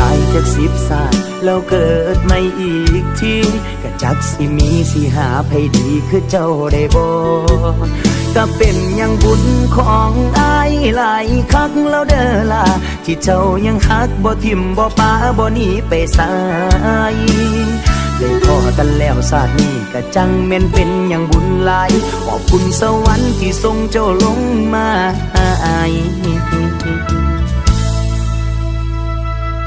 ตายจากสิบศาสตร์แล้วเกิดไม่อีกทีก็จักสิมีสิหาไผดีคือเจ้าได้บ่ก็เป็นยังบุญของอายหลายคักแล้วเด้อล่ะที่เจ้ายังฮักบ่ทิมบ่ปาบ่หนีไปสายได้พอกันแล้วศาสตร์นี้ก็จังแม่นเป็นย่างบุญหลายขอบคุณสวรรค์ที่ทรงเจ้าลงมาอาย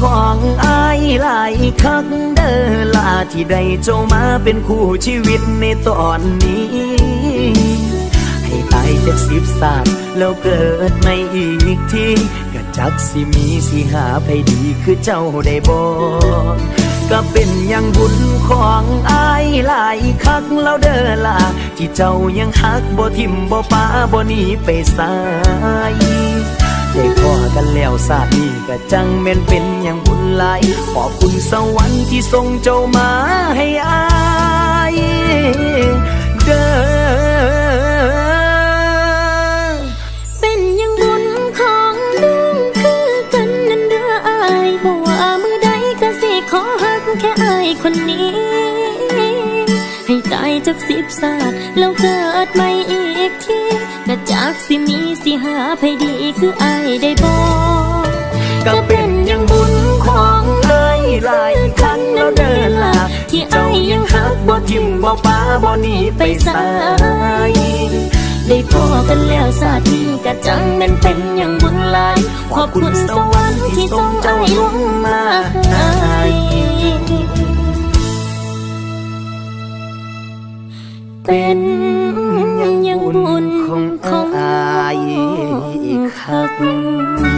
ของอายหลายคักเด้อลาที่ได้เจ้ามาเป็นคู่ชีวิตในตอนนี้ ให้ตายจากสิบศาสตร์แล้วเกิดไม่อีกทีก็จักสิมีสิหาไผดีคือเจ้าได้บ่ก็เป็นอย่างบุญของอายหลายคักแล้วเด้อล่ะที่เจ้ายังฮักบ่ทิมบ่ป้าบ่หนีไปสาย ได้พอกันแล้วศาสนี้ก็จังแม่นเป็นอย่างบุญหลาย ขอบคุณสวรรค์ที่ทรงเจ้ามาให้อายเด้อเป็นอยังบุญของน้องคือกันนันเด้ออายบอกว่ามือใดก็สิขอหักแค่อคนนี้ ให้ตายจากสิบศาสตร์แล้วเกิดใหม่อีกที กะจากสิมีสิหาไผดีคืออายได้บอกก็เป็นอย่างบุญของเอ้ยหลายครั้งแล้วเดินละที่เจ้ายังฮักบ่ทิมบ่ป้าบ่หนีไปสายได้พอกันแล้วสาสตร์นี้ก็จังนั้นเป็นอย่างบุญหลายขอบคุณสวรรค์ที่ บุญของอายคัก